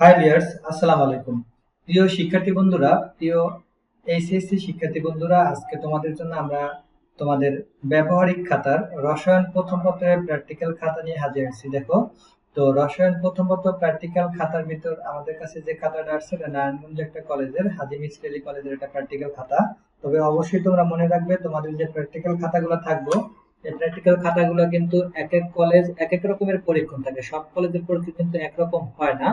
Hi viewers আসসালামু আলাইকুম প্রিয় শিক্ষার্থী বন্ধুরা, প্রিয় এইচএসসি শিক্ষার্থী বন্ধুরা, আজকে তোমাদের জন্য আমরা তোমাদের ব্যবহারিক খাতার রসায়ন প্রথম পত্রের প্র্যাকটিক্যাল খাতা নিয়ে হাজির হয়েছি। দেখো, তো রসায়ন প্রথম পত্র প্র্যাকটিক্যাল খাতার ভিতর আমাদের কাছে যে খাতাটা আসছে নারায়ণগঞ্জ একটা কলেজের হাজি মিসরেলি কলেজের একটা প্র্যাকটিক্যাল খাতা। তবে অবশ্যই তোমরা মনে রাখবে, তোমাদের যে প্র্যাকটিক্যাল খাতাগুলো থাকব প্র্যাকটিক্যাল খাতাগুলো কিন্তু এক এক কলেজ এক এক রকমের পরীক্ষণ থাকে। সব কলেজের পরীক্ষা কিন্তু একরকম হয় না।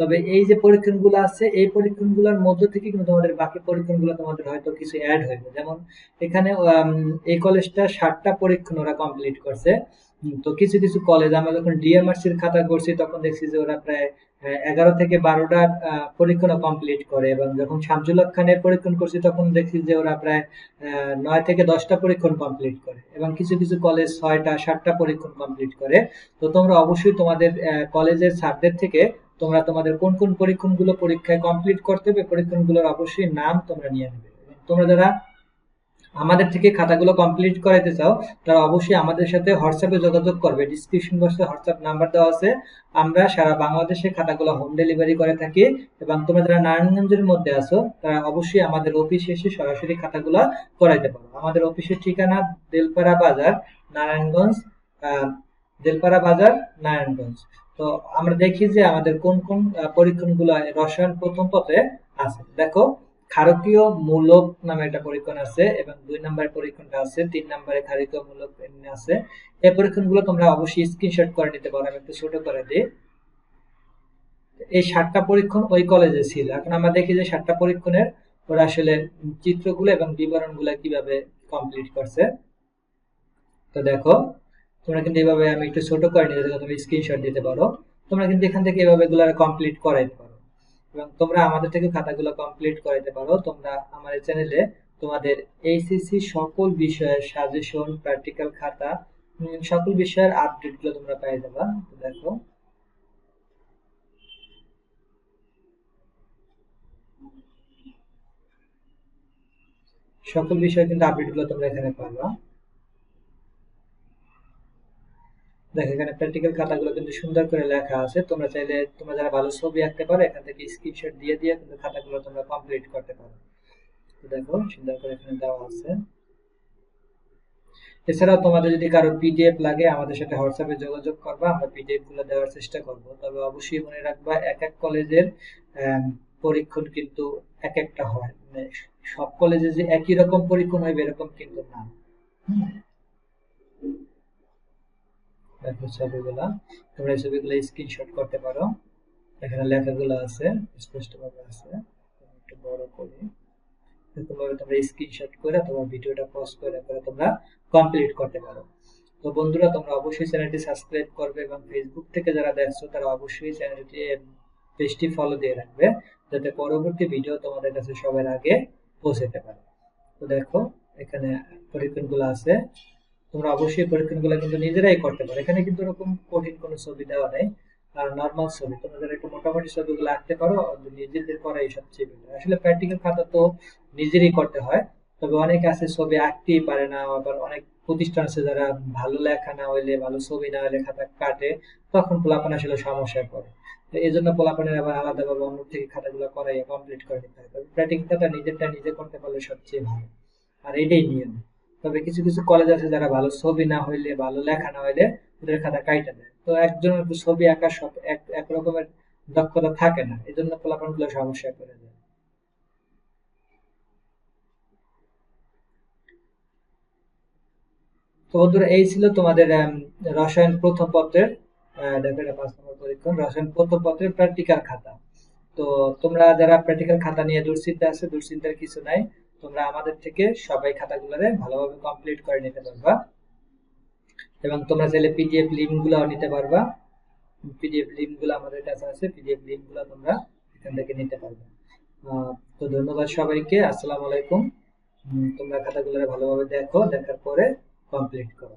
তবে এই যে পরীক্ষণগুলো আছে, এই পরীক্ষণগুলোর মধ্য থেকে কিন্তু তোমাদের বাকি পরীক্ষণগুলো তোমাদের হয়তো কিছু অ্যাড হইবে। যেমন এখানে এই কলেজটা ষাটটা পরীক্ষণ ওরা কমপ্লিট করছে। তো কিছু কিছু কলেজ আমরা যখন ডিএমআরসির খাতা করছি, তখন দেখছি যে ওরা প্রায় এগারো থেকে বারোটা পরীক্ষণ কমপ্লিট করে। এবং যখন শামসুল খানের পরীক্ষণ করছি, তখন দেখছি যে ওরা প্রায় নয় থেকে দশটা পরীক্ষণ কমপ্লিট করে। এবং কিছু কিছু কলেজ ছয়টা, সাতটা পরীক্ষণ কমপ্লিট করে। তো তোমরা অবশ্যই তোমাদের কলেজের স্যারদের থেকে তোমরা তোমাদের কোন কোন পরীক্ষণগুলো পরীক্ষায় কমপ্লিট করতে হবে, পরীক্ষণগুলোর অবশ্যই নাম তোমরা নিয়ে নেবে। তোমরা যারা আমাদের থেকে খাতাগুলো কমপ্লিট করাইতে চাও তারা অবশ্যই আমাদের সাথে হোয়াটসঅ্যাপে যোগাযোগ করবে। ডিসক্রিপশন বক্সে হোয়াটসঅ্যাপ নাম্বার দেওয়া আছে। আমরা সারা বাংলাদেশে খাতাগুলো হোম ডেলিভারি করে থাকি এবং তোমরা যারা নারায়ণগঞ্জের মধ্যে আছো তারা অবশ্যই আমাদের অফিসে এসে সরাসরি খাতাগুলো করাইতে পারো। আমাদের অফিসের ঠিকানা দেলপাড়া বাজার নারায়ণগঞ্জ আহ, বেলপাড়া বাজার নারায়ণগঞ্জ। তো আমরা দেখি যে আমাদের কোন কোন পরীক্ষণগুলো রসায়ন প্রথম পথে আছে। দেখো ক্ষারকীয় মূলক নামে একটা পরীক্ষণ আছে এবং দুই নম্বরের পরীক্ষণটা আছে, তিন নম্বরে ক্ষারকীয় মূলক আছে। এই পরীক্ষণগুলো তোমরা অবশ্যই স্ক্রিনশট করে নিতে পারো, আমি একটু ছোট করে দিই। এই সাতটা পরীক্ষণ ওই কলেজে ছিল। এখন আমরা দেখি যে সাতটা পরীক্ষণের ওরা আসলে চিত্রগুলো এবং বিবরণগুলো কীভাবে কমপ্লিট করছে। তো দেখো, তোমরা কিন্তু এভাবে আমি একটু ছোট করে নিতে তুমি স্ক্রিনশট দিতে পারো। তোমরা কিন্তু এখান থেকে এভাবে এগুলো কমপ্লিট করাইতে পারো। এবং তোমরা আমাদের থেকে খাতাগুলো কমপ্লিট করাইতে পারো। তোমরা আমাদের চ্যানেলে তোমাদের এইচএসসি সকল বিষয়ের সাজেশন প্র্যাকটিক্যাল খাতা সকল বিষয়ের আপডেটগুলো তোমরা পেয়ে যাবা। দেখো। সকল বিষয়ে কিন্তু আপডেটগুলো তোমরা এখানে পাবা। দেখো, এখানে প্র্যাকটিক্যাল খাতাগুলো কিন্তু সুন্দর করে লেখা আছে। তোমরা চাইলে, তোমরা যারা ভালো ছবি আঁকতে পারো, এখান থেকে স্ক্রিনশট দিয়ে দিয়ে কিন্তু খাতাগুলো তোমরা কমপ্লিট করতে পারো। তো দেখো, সুন্দর করে এখানে দেওয়া আছে। এছাড়াও তোমাদের যদি কারও পিডিএফ লাগে, আমাদের সাথে হোয়াটসঅ্যাপে যোগাযোগ করবা, আমরা পিডিএফগুলো দেওয়ার চেষ্টা করব। তবে অবশ্যই মনে রাখবা এক এক কলেজের পরীক্ষণ কিন্তু এক একটা হয়। মানে সব কলেজে যে একই রকম পরীক্ষণ হবে এরকম কিন্তু না। দেখো ছবিগুলা। তোমরা ছবিগুলো স্ক্রিনশট করতে পারো। এখানে লেখাগুলো আছে, স্পষ্টভাবে আছে। একটু বড় করি। এরকমভাবে তোমরা স্ক্রিনশট করে তোমার ভিডিওটা পজ করে করে তোমরা কমপ্লিট করতে পারো। তো বন্ধুরা, তোমরা অবশ্যই চ্যানেলটি সাবস্ক্রাইব করবে এবং ফেসবুক থেকে যারা দেখছ, তারা অবশ্যই চ্যানেলটি পেজটি ফলো দিয়ে রাখবে। যাতে পরবর্তী ভিডিও তোমাদের কাছে সবার আগে পৌঁছাতে পারে। তো দেখো, এখানে পরীক্ষণগুলো আছে। তোমরা অবশ্যই পরীক্ষণগুলো কিন্তু নিজেরাই করতে পারো। এখানে কিন্তু এরকম কঠিন কোনো ছবি দেওয়া নেই, আর নর্মাল ছবি। তোমরা যারা একটু মোটামুটি ছবিগুলো আঁকতে পারো নিজেদের করাই সবচেয়ে বেটার আসলে প্র্যাকটিক্যাল খাতা তো নিজেরই করতে হয়, তবে অনেকে আছে ছবি আঁকতেই পারে না, আবার অনেক প্রতিষ্ঠান আছে যারা ভালো লেখা না হইলে, ভালো ছবি না হলে খাতা কাটে, তখন পোলাপান আসলে সমস্যায় পড়ে তো এই জন্য পোলাপানের আবার আলাদাভাবে অন্য থেকে খাতাগুলো করাই কমপ্লিট করে নিতে হয়। তবে প্র্যাকটিক্যাল খাতা নিজেরটা নিজে করতে পারলে সবচেয়ে ভালো। আর এটাই নিয়ম। তবে কিছু কিছু কলেজ আছে যারা ভালো ছবি না হইলে, ভালো লেখা না হইলে ওদের খাতা কাইটা দেয়। তো একজনের ছবি আঁকা সব এক রকমের দক্ষতা থাকে না এই জন্য পোলাপানগুলো সমস্যায় পড়ে যায়। তো বন্ধুরা, এই ছিল তোমাদের রসায়ন প্রথম পত্রের পাঁচ নম্বর পরীক্ষণ, রসায়ন প্রথম পত্রের প্র্যাকটিক্যাল খাতা। তো তোমরা যারা প্র্যাকটিক্যাল খাতা নিয়ে দুশ্চিন্তা আছে, দুশ্চিন্তার কিছু নাই। তোমরা আমাদের থেকে সবাই খাতাগুলোরে ভালোভাবে কমপ্লিট করে নিতে পারবা। এবং তোমরা চাইলে পিডিএফ লিঙ্কগুলো নিতে পারবা। পিডিএফ লিঙ্কগুলো আমাদের কাছে আছে। পিডিএফ লিঙ্কগুলো তোমরা এখান থেকে নিতে পারবে। তো ধন্যবাদ সবাইকে। আসসালামু আলাইকুম। তোমরা খাতাগুলো ভালোভাবে দেখো, দেখার পরে কমপ্লিট করো।